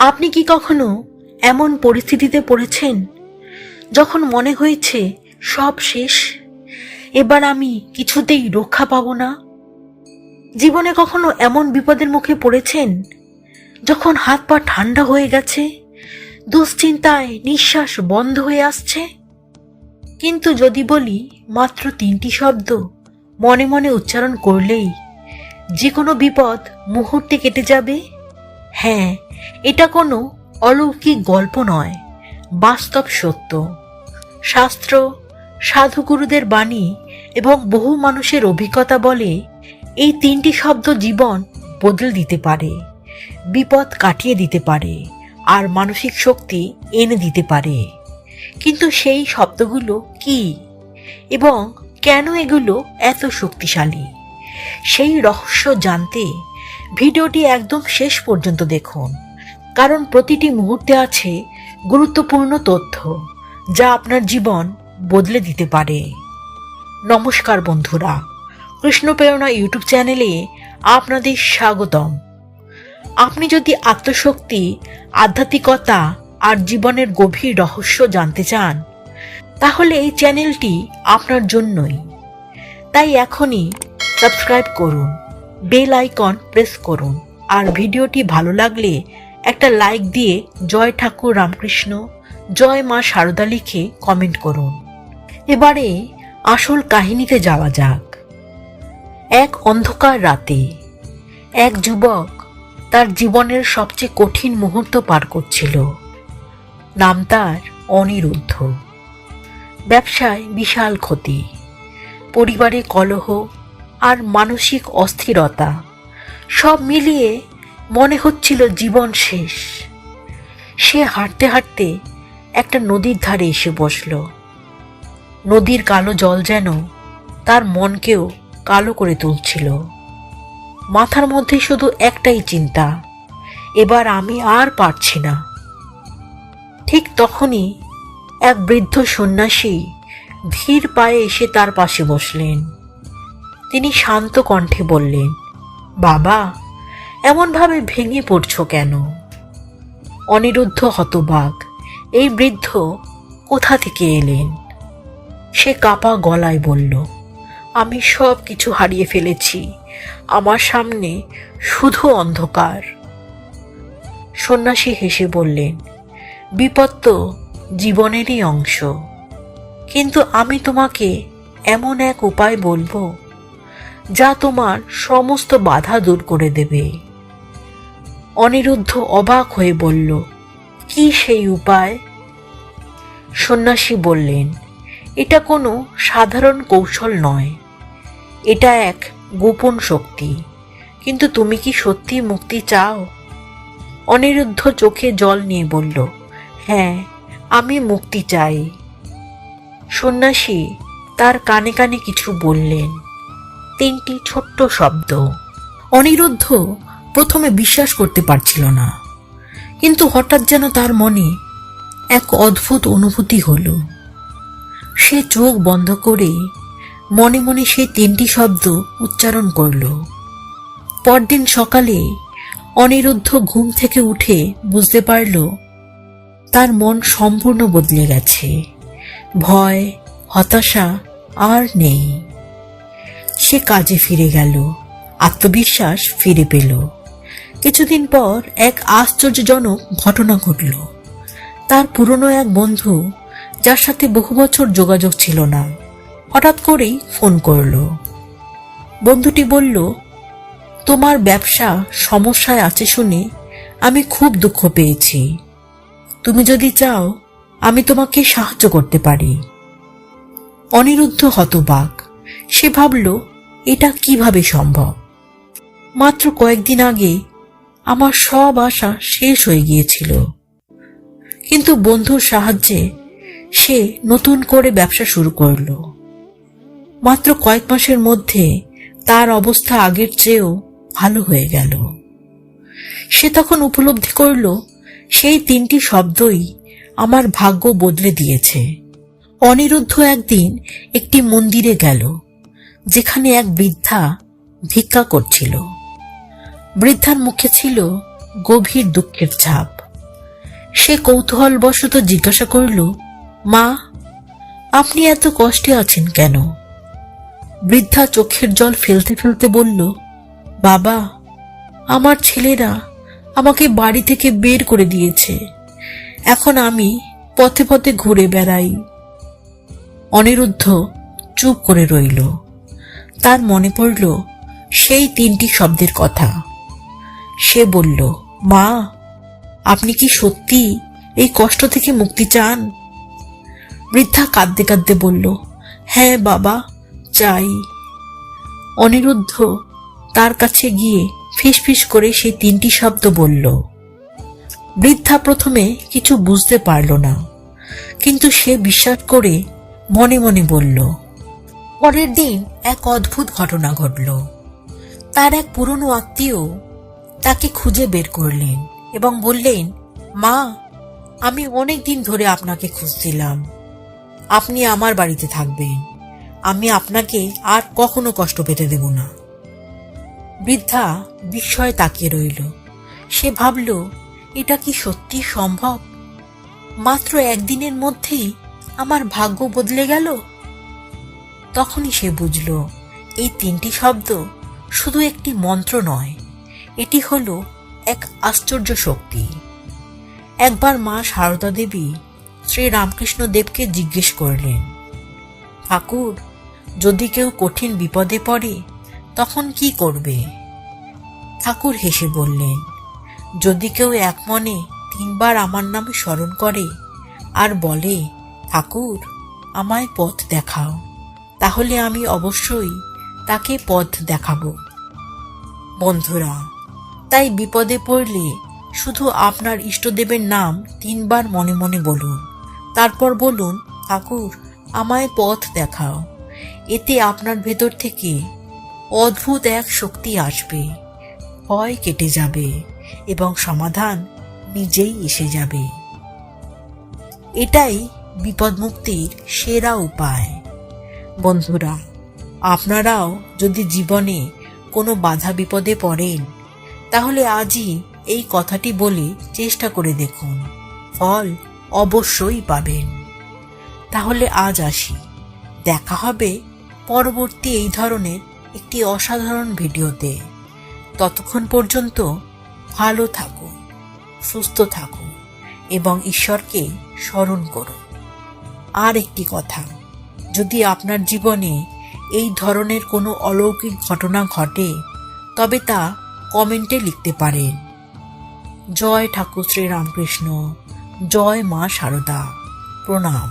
আপনি কি কখনো এমন পরিস্থিতিতে পড়েছেন যখন মনে হয়েছে সব শেষ, এবার আমি কিছুতেই রক্ষা পাবো না? জীবনে কখনো এমন বিপদের মুখে পড়েছেন যখন হাত পা ঠান্ডা হয়ে গেছে, দুশ্চিন্তায় নিঃশ্বাস বন্ধ হয়ে আসছে? কিন্তু যদি বলি, মাত্র তিনটি শব্দ মনে মনে উচ্চারণ করলেই যে কোনো বিপদ মুহূর্তে কেটে যাবে? হ্যাঁ এটা কোনো অলৌকিক গল্প নয়, বাস্তব সত্য। শাস্ত্র, সাধুগুরুদের বাণী এবং বহু মানুষের অভিজ্ঞতা বলে এই তিনটি শব্দ জীবন বদলে দিতে পারে, বিপদ কাটিয়ে দিতে পারে, আর মানসিক শক্তি এনে দিতে পারে। কিন্তু সেই শব্দগুলো কি? এবং কেন এগুলো এত শক্তিশালী? সেই রহস্য জানতে ভিডিওটি একদম শেষ পর্যন্ত দেখুন। কারণ প্রতিটি মুহূর্তে আছে গুরুত্বপূর্ণ তথ্য যা আপনার জীবন বদলে দিতে পারে। নমস্কার বন্ধুরা কৃষ্ণপ্রেরণা ইউটিউব চ্যানেলে আপনাদের স্বাগতম। আপনি যদি আত্মশক্তি, আধ্যাত্মিকতা আর জীবনের গভীর রহস্য জানতে চান, তাহলে এই চ্যানেলটি আপনার জন্যই। তাই এখনই সাবস্ক্রাইব করুন, বেল আইকন প্রেস করুন, আর ভিডিওটি ভালো লাগলে একটা লাইক দিয়ে জয় ঠাকুর রামকৃষ্ণ, জয় মা সারদা লিখে কমেন্ট করুন। এবারে আসল কাহিনীতে যাওয়া যাক। এক অন্ধকার রাতে এক যুবক তার জীবনের সবচেয়ে কঠিন মুহূর্ত পার করছিল। নাম তার অনিরুদ্ধ। ব্যবসায় বিশাল ক্ষতি। পরিবারে কলহ আর মানসিক অস্থিরতা। সব মিলিয়ে মনে হচ্ছিল জীবন শেষ। সে হাঁটতে হাঁটতে একটা নদীর ধারে এসে বসল। নদীর কালো জল যেন তার মনকেও কালো করে তুলছিল। মাথার মধ্যে শুধু একটাই চিন্তা, এবার আমি আর পারছি না। ঠিক তখনই এক বৃদ্ধ সন্ন্যাসী ধীর পায়ে এসে তার পাশে বসলেন। তিনি শান্ত কণ্ঠে বললেন, বাবা এমনভাবে ভেঙে পড়ছ কেন? অনিরুদ্ধ হতবাক, এই বৃদ্ধ কোথা থেকে এলেন? সে কাপা গলায় বলল, আমি সব কিছু হারিয়ে ফেলেছি। আমার সামনে শুধু অন্ধকার। সন্ন্যাসী হেসে বললেন, বিপদ তো জীবনেরই অংশ। কিন্তু আমি তোমাকে এমন এক উপায় বলব, যা তোমার সমস্ত বাধা দূর করে দেবে। অনিরুদ্ধ অবাক হয়ে বলল, কি সেই উপায়? সন্ন্যাসী বললেন, এটা কোনো সাধারণ কৌশল নয়। এটা এক গোপন শক্তি। কিন্তু তুমি কি সত্যি মুক্তি চাও? অনিরুদ্ধ চোখে জল নিয়ে বলল হ্যাঁ আমি মুক্তি চাই। সন্ন্যাসী তার কানে কানে কিছু বললেন। তিনটি ছোট্ট শব্দ। অনিরুদ্ধ প্রথমে বিশ্বাস করতে পারছিল না। কিন্তু হঠাৎ যেন তার মনে এক অদ্ভুত অনুভূতি হলো। সে চোখ বন্ধ করে মনে মনে সেই তিনটি শব্দ উচ্চারণ করল। পরদিন সকালে অনিরুদ্ধ ঘুম থেকে উঠে বুঝতে পারল, তার মন সম্পূর্ণ বদলে গেছে। ভয়, হতাশা আর নেই। সে কাজে ফিরে গেল, আত্মবিশ্বাস ফিরে পেল। কিছুদিন পর এক আশ্চর্যজনক ঘটনা ঘটল। তার পুরনো এক বন্ধু, যার সাথে বহু বছর যোগাযোগ ছিল না, হঠাৎ করেই ফোন করল। বন্ধুটি বলল, তোমার ব্যবসা সমস্যায় আছে শুনে আমি খুব দুঃখ পেয়েছি। তুমি যদি চাও, আমি তোমাকে সাহায্য করতে পারি। অনিরুদ্ধ হতবাক। সে ভাবল, এটা কীভাবে সম্ভব? মাত্র কয়েকদিন আগে আমার সব আশা শেষ হয়ে গিয়েছিল। কিন্তু বন্ধুর সাহায্যে সে নতুন করে ব্যবসা শুরু করল। মাত্র কয়েক মাসের মধ্যে তার অবস্থা আগের চেয়েও ভালো হয়ে গেল। সে তখন উপলব্ধি করল, সেই তিনটি শব্দই আমার ভাগ্য বদলে দিয়েছে। অনিরুদ্ধ একদিন একটি মন্দিরে গেল, যেখানে এক বৃদ্ধা ভিক্ষা করছিল। বৃদ্ধার মুখে ছিল গভীর দুঃখের ছাপ। সে কৌতূহলবশত জিজ্ঞাসা করল, মা, আপনি এত কষ্টে আছেন কেন? বৃদ্ধা চোখের জল ফেলতে ফেলতে বলল, বাবা, আমার ছেলেরা আমাকে বাড়ি থেকে বের করে দিয়েছে। এখন আমি পথে পথে ঘুরে বেড়াই। অনিরুদ্ধ চুপ করে রইল। তার মনে পড়ল, সেই তিনটি শব্দের কথা। সে বলল, মা, আপনি কি সত্যি এই কষ্ট থেকে মুক্তি চান? বৃদ্ধা কাঁদতে কাঁদতে বলল হ্যাঁ বাবা, চাই। অনিরুদ্ধ তার কাছে গিয়ে ফিসফিস করে সেই তিনটি শব্দ বলল। বৃদ্ধা প্রথমে কিছু বুঝতে পারল না, কিন্তু সে বিশ্বাস করে মনে মনে বলল, পরের দিন এক অদ্ভুত ঘটনা ঘটল। তার এক পুরনো আত্মীয় তাকে খুঁজে বের করলেন এবং বললেন, মা, আমি অনেক দিন ধরে আপনাকে খুঁজছিলাম। আপনি আমার বাড়িতে থাকবেন। আমি আপনাকে আর কখনো কষ্ট পেতে দেব না বৃদ্ধা বিস্ময়ে তাকিয়ে রইল। সে ভাবল, এটা কি সত্যি সম্ভব? মাত্র একদিনের মধ্যেই আমার ভাগ্য বদলে গেল? তখনই সে বুঝল, এই তিনটি শব্দ শুধু একটি মন্ত্র নয় এটি হল এক আশ্চর্য শক্তি। একবার মা সারদা দেবী শ্রী রামকৃষ্ণ দেবকে জিজ্ঞেস করলেন, ঠাকুর, যদি কেউ কঠিন বিপদে পড়ে, তখন কি করবে? ঠাকুর হেসে বললেন, যদি কেউ এক মনে তিনবার আমার নামে স্মরণ করে আর বলে, ঠাকুর, আমায় পথ দেখাও, তাহলে আমি অবশ্যই তাকে পথ দেখাবো। বন্ধুরা তাই বিপদে পড়লে শুধু আপনার ইষ্টদেবের নাম তিনবার মনে মনে বলুন। তারপর বলুন, ঠাকুর, আমায় পথ দেখাও। এতে আপনার ভেতর থেকে অদ্ভুত এক শক্তি আসবে। ভয় কেটে যাবে এবং সমাধান নিজেই এসে যাবে। এটাই বিপদ মুক্তির সেরা উপায়। বন্ধুরা, আপনারাও যদি জীবনে কোনো বাধা বিপদে পড়েন তাহলে আজই এই কথাটি বলে চেষ্টা করে দেখুন। ফল অবশ্যই পাবেন। তাহলে আজ আসি। দেখা হবে পরবর্তী এই ধরনের একটি অসাধারণ ভিডিওতে। ততক্ষণ পর্যন্ত ভালো থাকুন, সুস্থ থাকুন এবং ঈশ্বরকে স্মরণ করুন। আর একটি কথা, যদি আপনার জীবনে এই ধরনের কোনো অলৌকিক ঘটনা ঘটে, তবে তা কমেন্টে লিখতে পারেন। জয় ঠাকুর শ্রী রামকৃষ্ণ জয় মা শারদা প্রণাম।